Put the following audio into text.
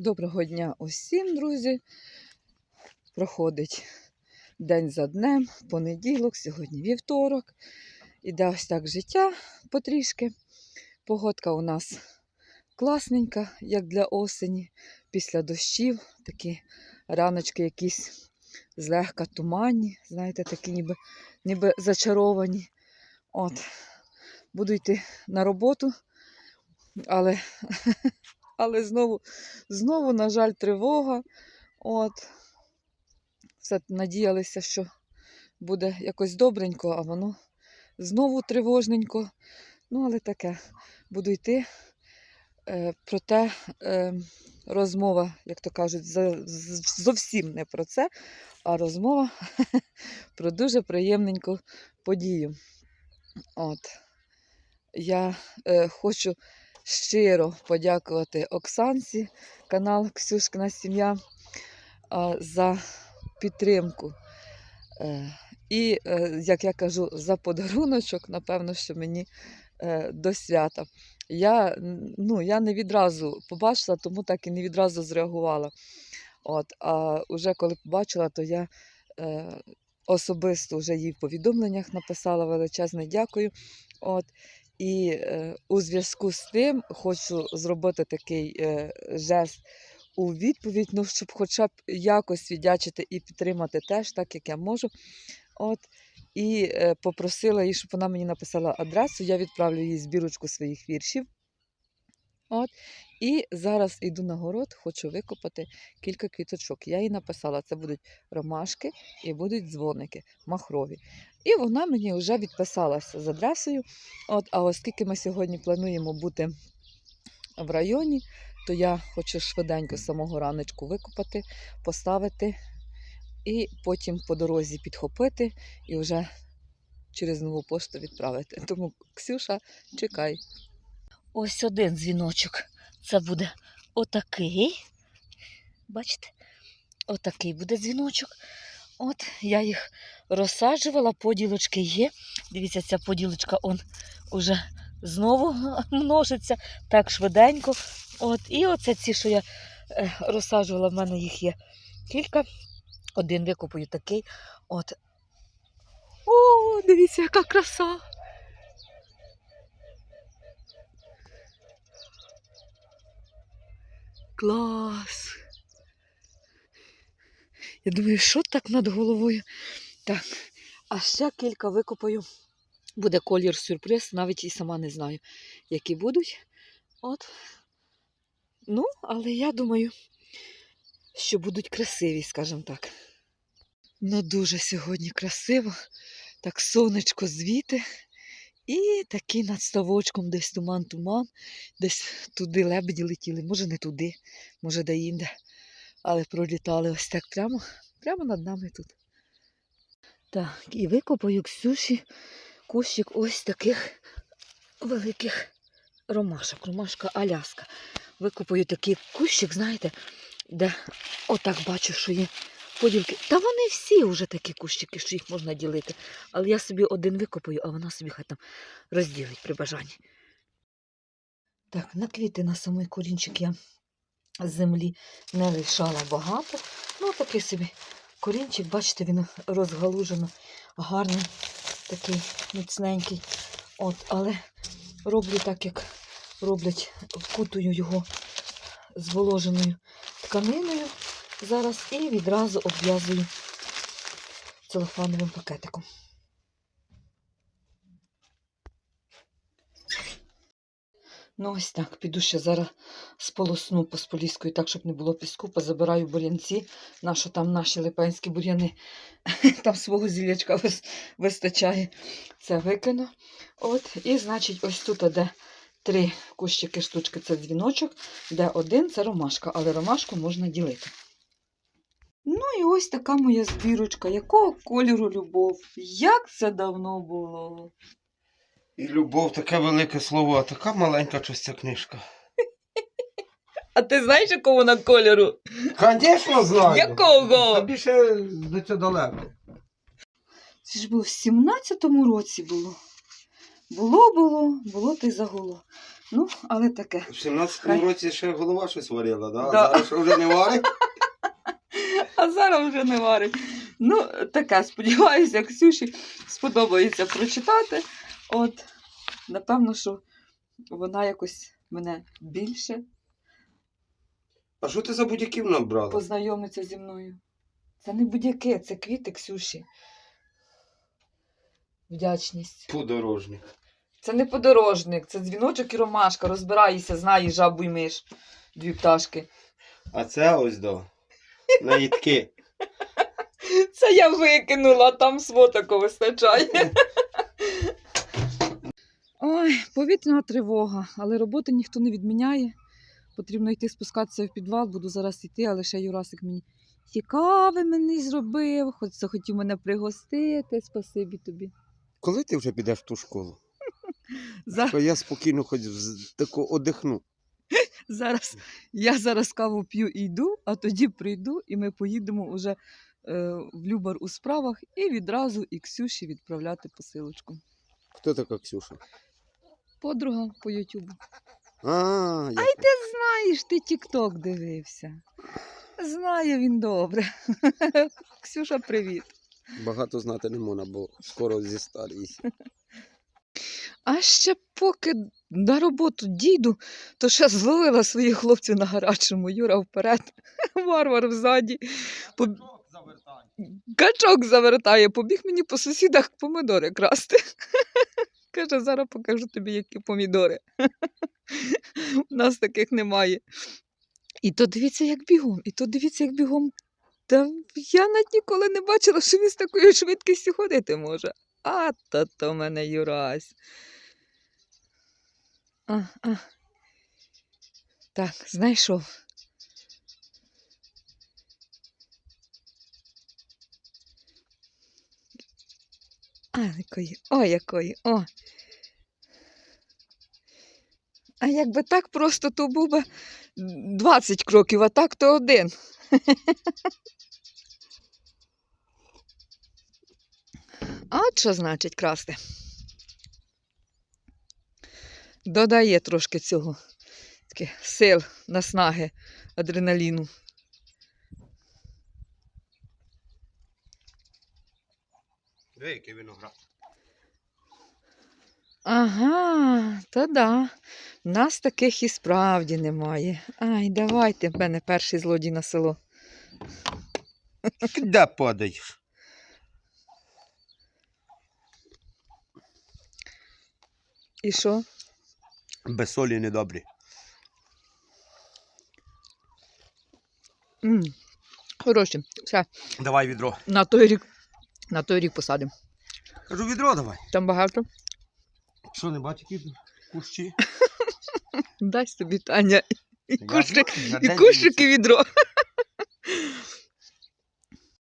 Доброго дня усім, друзі. Проходить день за днем, понеділок, сьогодні вівторок. Іде ось так життя потрішки. Погодка у нас класненька, як для осені. Після дощів такі раночки якісь злегка туманні, знаєте, такі ніби, ніби зачаровані. От. Буду йти на роботу, але, але знову Знову, на жаль, тривога. От. Все надіялися, що буде якось добренько, а воно знову тривожненько. Ну, але таке. Буду йти. Е, проте е, розмова, як то кажуть, за- зовсім не про це, а розмова про дуже приємненьку подію. От. Я е, хочу щиро подякувати Оксанці, канал Ксюшкина сім'я за підтримку. Е, І, е, як я кажу, за подаруночок, напевно, що мені е, до свята. Я, ну, я не відразу побачила, тому так і не відразу зреагувала. От, а вже коли побачила, то я е, особисто вже їй в повідомленнях написала величезне дякую. От, і е, у зв'язку з тим хочу зробити такий е, жест у відповідь, ну, щоб хоча б якось віддячити і підтримати теж, так як я можу. От, і е, попросила її, щоб вона мені написала адресу, я відправлю їй збірочку своїх віршів. От, і зараз йду на город, хочу викопати кілька квіточок. Я їй написала, це будуть ромашки і будуть дзвоники махрові. І вона мені вже відписалася з адресою. От, а оскільки ми сьогодні плануємо бути в районі, то я хочу швиденько з самого раночку викопати, поставити і потім по дорозі підхопити і вже через нову пошту відправити. Тому, Ксюша, чекай. Ось один дзвіночок. Це буде отакий. Бачите? Отакий буде дзвіночок. От я їх розсаджувала, поділочки є. Дивіться, ця поділочка он уже знову множиться так швиденько. От, і оце ці, що я е, розсаджувала, в мене їх є кілька. Один викопаю такий. От. О, дивіться, яка краса! Клас! Я думаю, що так над головою? Так, а ще кілька викопаю. Буде колір сюрприз, навіть і сама не знаю, які будуть. От. Ну, але я думаю, що будуть красиві, скажімо так. Ну, дуже сьогодні красиво. Так сонечко звіти. І такий над ставочком десь туман-туман, десь туди лебеді летіли, може не туди, може де інде. Але пролітали ось так прямо, прямо над нами тут. Так, і викопаю Ксюші кущик ось таких великих ромашок, ромашка Аляска. Викопаю такий кущик, знаєте, де отак бачу, що є поділки. Та вони всі вже такі кущики, що їх можна ділити. Але я собі один викопаю, а вона собі хай там розділить при бажанні. Так, на квіти на самий корінчик я землі не лишала багато. Ну, такий собі корінчик, бачите, він розгалужено, гарний, такий міцненький. От, але роблю так, як роблять, вкутую його зволоженою тканиною зараз і відразу обв'язую целофановим пакетиком. Ну, ось так, піду ще зараз сполосну по споліскою, так, щоб не було піску, позабираю бур'янці, на що там наші липенські бур'яни, там свого зілячка вистачає. Це викину. От, і, значить, ось тут, де три кущики штучки, це дзвіночок, де один це ромашка, але ромашку можна ділити. І ось така моя збірочка. Якого кольору любов? Як це давно було? І любов таке велике слово, а така маленька щось ця книжка. А ти знаєш, якого вона кольору? Звісно, знаю. Якого? Та більше до цього далеко. Це ж було в 17-му році було. Було, було, було ти загуло. Ну, але таке. В 17-му Хай. році ще голова щось варила, да? Да. А зараз вже не варить? А зараз вже не варить. Ну, таке, сподіваюся, Ксюші сподобається прочитати. От, напевно, що вона якось мене більше А що ти за будь-яків набрала? познайомиться зі мною. Це не будь-яке, це квіти Ксюші. Вдячність. Подорожник. Це не подорожник, це дзвіночок і ромашка. Розбирайся, знає жабу й миш. Дві пташки. А це ось до. Наїдки. Це я викинула, там свотако вистачає. Ой, повітряна тривога, але роботи ніхто не відміняє. Потрібно йти спускатися в підвал, буду зараз йти, але ще Юрасик мені цікаве мені зробив, хоч захотів мене пригостити. Спасибі тобі. Коли ти вже підеш в ту школу? За... То я спокійно хоч з- тако одихну. Зараз я зараз каву п'ю і йду, а тоді прийду, і ми поїдемо уже е, в Любар у справах і відразу і Ксюші відправляти посилочку. Хто така Ксюша? Подруга по Ютубу. А, я... Ай, ти знаєш, ти Тік-Ток дивився. Знає він добре. Ксюша, привіт. багато знати не можна, бо скоро зі старість. А ще поки на роботу дійду, то ще зловила своїх хлопців на гарячому. Юра вперед, варвар взаді. Поб... Качок завертає, побіг мені по сусідах помідори красти. Каже, зараз покажу тобі, які помідори. У нас таких немає. І то дивіться, як бігом, і то дивіться, як бігом. Та я навіть ніколи не бачила, що він з такою швидкістю ходити може. А то то мене Юрась. А, а. Так, знайшов. А, якої, о, якої, о. А якби так просто, то був би 20 кроків, а так то один. А от що значить красти? Додає трошки цього таке, сил, наснаги, адреналіну. Диви, який виноград. Ага, то да. Нас таких і справді немає. Ай, давайте в мене перший злодій на село. Де падаєш? І що? Без солі недобрі. м Хороші. Все, Давай відро. на той рік, на той рік посадимо. Кажу, відро давай. Там багато. Що, не бачить? які кущі? Дай собі Таня. І Я кущик, знаю, на і день і відро.